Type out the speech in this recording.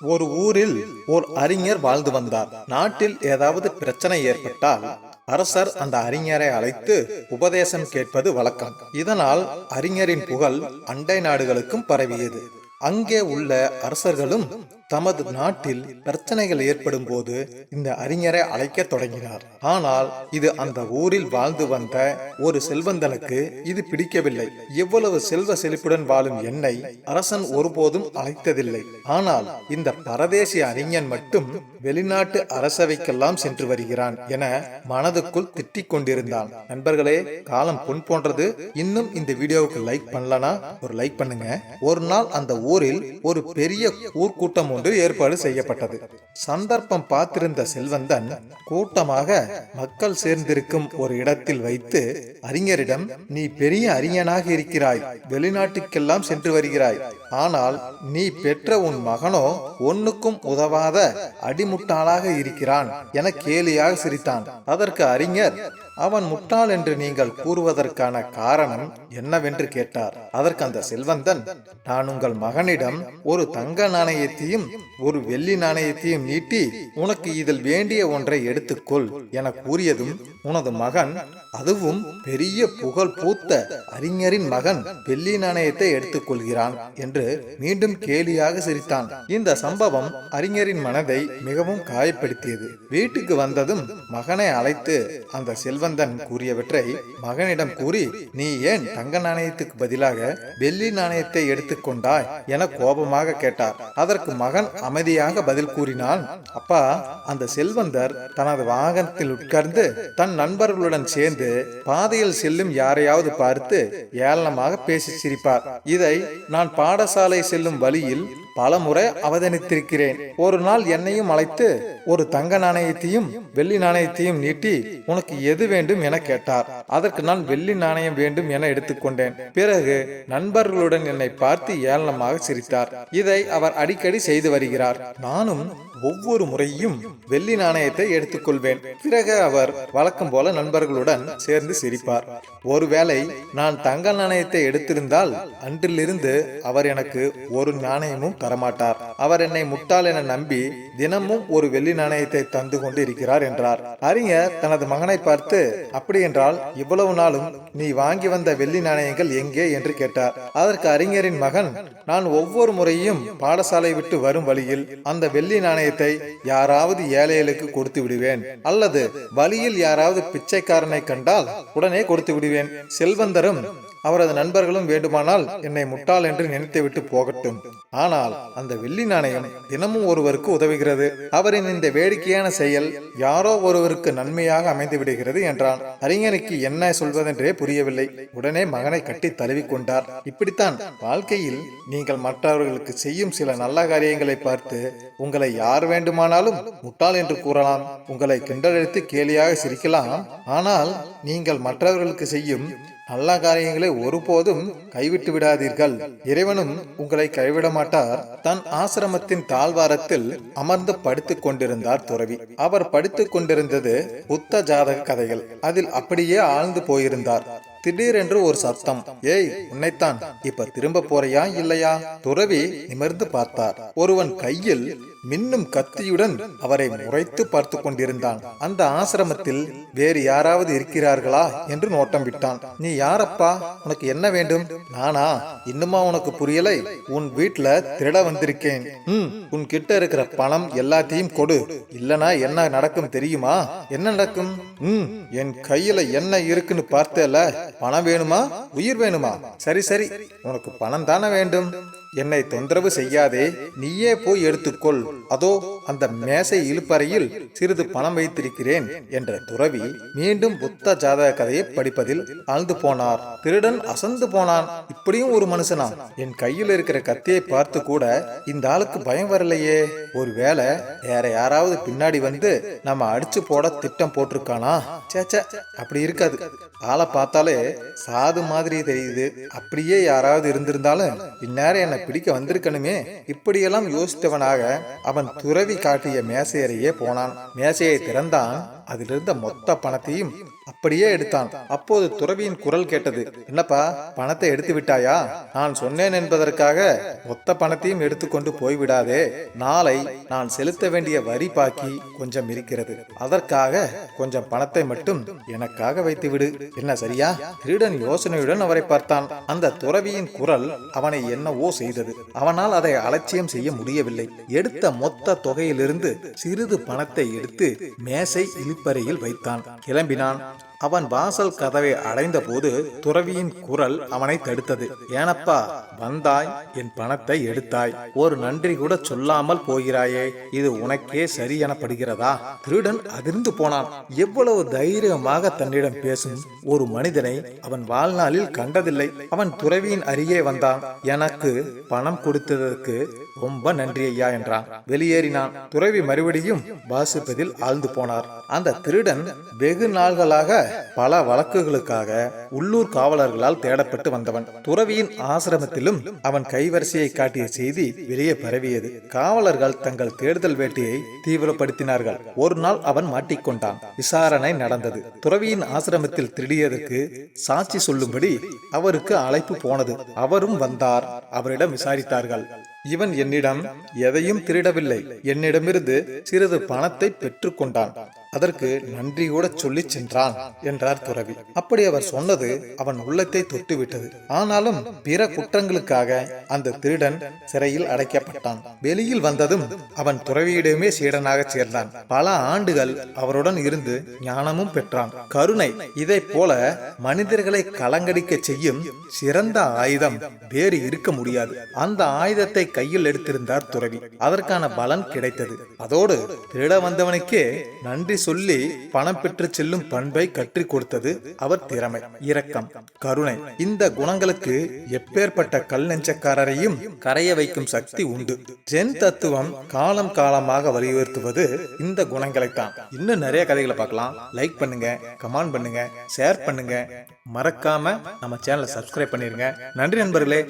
ஒரு ஊரில் ஓர் அறிஞர் வாழ்ந்து வந்தார். நாட்டில் ஏதாவது பிரச்சனை ஏற்பட்டால் அரசர் அந்த அறிஞரை அழைத்து உபதேசம் கேட்பது வழக்கம். இதனால் அறிஞரின் புகழ் அண்டை நாடுகளுக்கும் பரவியது. அங்கே உள்ள அரசர்களும் தமது நாட்டில் பிரச்சனைகள் ஏற்படும் போது இந்த அறிஞரை அழைக்க தொடங்கினார். ஆனால் இது அந்த ஊரில் வாழ்ந்து வந்த ஒரு செல்வந்தனுக்கு இது பிடிக்கவில்லை. எவ்வளவு செல்வ செழிப்புடன் வாழும் என்னை அரசன் ஒருபோதும் அழைத்ததில்லை. ஆனால் இந்த பரதேசி அறிஞன் மட்டும் வெளிநாட்டு அரசவைக்கெல்லாம் சென்று வருகிறான் என மனதுக்குள் திட்டிக் கொண்டிருந்தான். நண்பர்களே காலம் பொன் போன்றது. இன்னும் இந்த வீடியோவுக்கு லைக் பண்ணலனா ஒரு லைக் பண்ணுங்க. ஒரு நாள் அந்த ஊரில் ஒரு பெரிய ஊர்க்கூட்டம் ஒன்று ஏற்பாடு செய்யப்பட்டது. சந்தர்ப்பம் பார்த்திருந்த செல்வந்தன் கூட்டமாக மக்கள் சேர்ந்திருக்கும் ஒரு இடத்தில் வைத்து அறிஞரிடம் நீ பெரிய அறிஞனாக இருக்கிறாய். வெளிநாட்டுக்கெல்லாம் சென்று வருகிறாய். ஆனால் நீ பெற்ற உன் மகனோ ஒன்னுக்கும் உதவாத அடிமுட்டாளாக இருக்கிறான் என கேலியாக சிரித்தான். அதற்கு அறிஞர் அவன் முட்டாள் என்று நீங்கள் கூறுவதற்கான காரணம் என்னவென்று கேட்டார். அதற்கு அந்த செல்வந்தன் நான் உங்கள் மகனிடம் ஒரு தங்க நாணயத்தையும் ஒரு வெள்ளி நாணயத்தையும் நீட்டி உனக்கு இதில் வேண்டிய ஒன்றை எடுத்துக்கொள் என கூறியதும் உனது மகன் அதுவும் பெரிய புகழ் பூத்த அறிஞரின் மகன் வெள்ளி நாணயத்தை எடுத்துக்கொள்கிறான் என்று மீண்டும் கேலியாக சிரித்தான். இந்த சம்பவம் அறிஞரின் மனதை மிகவும் காயப்படுத்தியது. வீட்டுக்கு வந்ததும் மகனை அழைத்து அந்த செல்வந்தன் கூறியவற்றை மகனிடம் கூறி நீ ஏன் தங்க நாணயத்துக்கு பதிலாக வெள்ளி நாணயத்தை எடுத்துக்கொண்டாய் என கோபமாக கேட்டார். அதற்கு மகன் அமைதியாக பதில் கூறினான் அப்பா அந்த செல்வந்தர் தனது வாகனத்தில் உட்கார்ந்து தன் நண்பர்களுடன் சேர்ந்து பாதையில் செல்லும் யாரையாவது பார்த்து ஏளனமாக பேசி சிரிப்பார். இதை நான் பாட பாடசாலை செல்லும் வழியில் பல முறை அவதானித்திருக்கிறேன். ஒரு நாள் என்னையும் அழைத்து ஒரு தங்க நாணயத்தையும் வெள்ளி நாணயத்தையும் நீட்டி உனக்கு எது வேண்டும் என கேட்டார். அதற்கு நான் வெள்ளி நாணயம் வேண்டும் என எடுத்துக்கொண்டேன் பிறகு நண்பர்களுடன் என்னை பார்த்து ஏளனமாக சிரித்தார். இதை அவர் அடிக்கடி செய்து வருகிறார். நானும் ஒவ்வொரு முறையும் வெள்ளி நாணயத்தை எடுத்துக்கொள்வேன் பிறகு அவர் வழக்கம் போல நண்பர்களுடன் சேர்ந்து சிரிப்பார். ஒருவேளை நான் தங்க நாணயத்தை எடுத்திருந்தால் அன்றிலிருந்து அவர் எனக்கு ஒரு நாணயமும் தரமாட்டார். அவர் என்னை முட்டாள் என நம்பி தினமும் ஒரு வெள்ளி நாணயத்தை தந்து கொண்டு இருக்கிறார் என்றார். அறிஞர் தனது மகனை பார்த்து அப்படி என்றால் இவ்வளவு நாளும் நீ வாங்கி வந்த வெள்ளி நாணயங்கள் எங்கே? என்று கேட்டார். அதற்கு அறிஞரின் மகன் நான் ஒவ்வொரு முறையும் பாடசாலை விட்டு வரும் வழியில் அந்த வெள்ளி நாணயத்தை யாராவது ஏழைகளுக்கு கொடுத்து விடுவேன். அல்லது வழியில் யாராவது பிச்சைக்காரனை கண்டால் உடனே கொடுத்து விடுவேன். செல்வந்தரும் அவரது நண்பர்களும் வேண்டுமானால் என்னை முட்டாள் என்று நினைத்துவிட்டு போகட்டும். ஆனால் அந்த வெள்ளி நாணயம் தினமும் ஒருவருக்கு உதவுகிறது. அவரின் இந்த வேடிக்கையான செயல் யாரோ ஒருவருக்கு நன்மையாக அமைந்து விடுகிறது என்றான். அறிஞனுக்கு என்ன சொல்வதென்றே புரியவில்லை. உடனே மகனை கட்டி தழுவிக் கொண்டார். இப்படித்தான் வாழ்க்கையில் நீங்கள் மற்றவர்களுக்கு செய்யும் சில நல்ல காரியங்களை பார்த்து உங்களை யார் வேண்டுமானாலும் முட்டாள் என்று கூறலாம். உங்களை கிண்டலெடுத்து கேலியாக சிரிக்கலாம். ஆனால் நீங்கள் மற்றவர்களுக்கு செய்யும் நல்ல காரியங்களை ஒருபோதும் கைவிட்டு விடாதீர்கள். இறைவனும் உங்களை கைவிட மாட்டார் தன் ஆசிரமத்தின் தாழ்வாரத்தில் அமர்ந்து படுத்துக் கொண்டிருந்தார் துறவி. அவர் படித்துக் கொண்டிருந்தது புத்த ஜாதக கதைகள். அதில் அப்படியே ஆழ்ந்து போயிருந்தார். திடீரென்று ஒரு சத்தம் ஏய் உன்னைத்தான் இப்ப திரும்ப போறையா இல்லையா? துறவி நிமிர்ந்து பார்த்தார். ஒருவன் கையில் மின்னும் கத்தியுடன் அவரை முறைத்து பார்த்து கொண்டிருந்தான். அந்த ஆசிரமத்தில் வேறு யாராவது இருக்கிறார்களா என்று நோட்டம் விட்டான். நீ யாரப்பா? உனக்கு என்ன வேண்டும்? நானா? இன்னுமா உனக்கு புரியலை? உன் வீட்டுல திருட வந்திருக்கேன். ம் உன் கிட்ட இருக்கிற பணம் எல்லாத்தையும் கொடு. இல்லனா என்ன நடக்கும் தெரியுமா? என்ன நடக்கும்? ம் என் கையில என்ன இருக்குன்னு பார்த்தல. பணம் வேணுமா? உயிர் வேணுமா? சரி சரி. உனக்கு பணம் தானே வேண்டும்? என்னை தொந்தரவு செய்யாதே நீயே போய் எடுத்துக்கொள். அதோ அந்த மேசை இழுப்பறையில் சிறிது பணம் வைத்திருக்கிறேன் என்ற துறவி மீண்டும் புத்த ஜாதக கதையை படிப்பதில் ஆழ்ந்து போனார். திருடன் அசந்து போனான். இப்படியும் ஒரு மனுஷனா? என் கையில் இருக்கிற கத்தியை பார்த்து கூட இந்த ஆளுக்கு பயம் வரலையே. ஒருவேளை வேற யாராவது பின்னாடி வந்து நம்ம அடிச்சு போட திட்டம் போட்டிருக்கானா? சேச்ச அப்படி இருக்காது. ஆளை பார்த்தாலே சாது மாதிரி தெரியுது. அப்படியே யாராவது இருந்திருந்தாலும் இந்நேரம் என்னை பிடிக்க வந்திருக்கணுமே. இப்படியெல்லாம் யோசித்தவனாக அவன் துறவி காட்டிய மேசையறையே போனான். மேசையை திறந்தான். அதிலிருந்த மொத்த பணத்தையும் அப்படியே எடுத்தான். அப்போது துறவியின் குரல் கேட்டது என்னப்பா பணத்தை எடுத்து விட்டாயா? நான் சொன்னேன் என்பதற்காக மொத்த பணத்தையும் எடுத்துக்கொண்டு போய்விடாதே. நாளை நான் செலுத்த வேண்டிய வரி பாக்கி கொஞ்சம் இருக்கிறது. அதற்காக கொஞ்சம் பணத்தை மட்டும் எனக்காக வைத்து விடு என்ன சரியா? திருடன் யோசனையுடன் அவரை பார்த்தான். அந்த துறவியின் குரல் அவனை என்னவோ செய்தது. அவனால் அதை அலட்சியம் செய்ய முடியவில்லை. எடுத்த மொத்த தொகையிலிருந்து சிறிது பணத்தை எடுத்து மேசை இழிப்பறையில் வைத்தான். கிளம்பினான். அவன் வாசல் கதவை அடைந்த போது துறவியின் குரல் அவனை தடுத்தது. ஏனப்பா வந்தாய் என் பணத்தை எடுத்தாய். ஒரு நன்றி கூட சொல்லாமல் போகிறாயே. இது உனக்கே சரி எனப்படுகிறதா? திருடன் அதிர்ந்து போனான். எவ்வளவு தைரியமாக தன்னிடம் பேசும் ஒரு மனிதனை அவன் வாழ்நாளில் கண்டதில்லை. அவன் துறவியின் அருகே வந்தான். எனக்கு பணம் கொடுத்ததற்கு ரொம்ப நன்றி ஐயா என்றான். வெளியேறினான். துறவி மறுபடியும் வாசிப்பதில் ஆழ்ந்து போனார். அந்த திருடன் வெகு நாள்களாக பல வழக்குகளுக்காக உள்ளூர் காவலர்களால் தேடப்பட்டு வந்தவன். துறவியின் ஆசிரமத்திலும் அவன் கைவரிசையை காட்டிய செய்தி வெளியே பரவியது. காவலர்கள் தங்கள் தேடுதல் வேட்டையை தீவிரப்படுத்தினார்கள். ஒரு நாள் அவன் மாட்டிக்கொண்டான். விசாரணை நடந்தது. துறவியின் ஆசிரமத்தில் திருடியதற்கு சாட்சி சொல்லும்படி அவருக்கு அழைப்பு போனது. அவரும் வந்தார். அவரிடம் விசாரித்தார்கள். இவன் என்னிடம் எதையும் திருடவில்லை. என்னிடமிருந்து சிறிது பணத்தை பெற்றுக்கொண்டான். அதற்கு நன்றி கூட சொல்லி சென்றான் என்றார் துறவி. அப்படி அவர் சொன்னது அவன் உள்ளத்தை தொட்டுவிட்டது. ஆனாலும் பிற குற்றங்களுக்காக அந்த திருடன் சிறையில் அடைக்கப்பட்டான். வெளியில் வந்ததும் அவன் துறவியிடமே சீடனாக சேர்ந்தான். பல ஆண்டுகள் அவருடன் இருந்து ஞானமும் பெற்றான். கருணை இதை போல மனிதர்களை கலங்கடிக்க செய்யும் சிறந்த ஆயுதம் வேறு இருக்க முடியாது. அந்த ஆயுதத்தை கையில் எடுத்திருந்தார் துறவி. அதற்கான பலன் கிடைத்தது. அதோடு திருட வந்தவனுக்கே நன்றி சொல்லி பணம் பெற்று செல்லும் பண்பை கற்றி கொடுத்தது அவர் திறமை இரக்கம் கருணை. இந்த குணங்களுக்கு எப்பேற்பட்ட கல் நெஞ்சக்காரரையும் கரைய வைக்கும் சக்தி உண்டு. ஜென் தத்துவம் காலம் காலமாக வலியுறுத்துவது இந்த குணங்களைத்தான். இன்னும் நிறைய கதைகளை பார்க்கலாம். லைக் பண்ணுங்க கமெண்ட் பண்ணுங்க ஷேர் பண்ணுங்க. மறக்காம நம்ம சேனலை சப்ஸ்கிரைப் பண்ணிருங்க. நன்றி நண்பர்களே.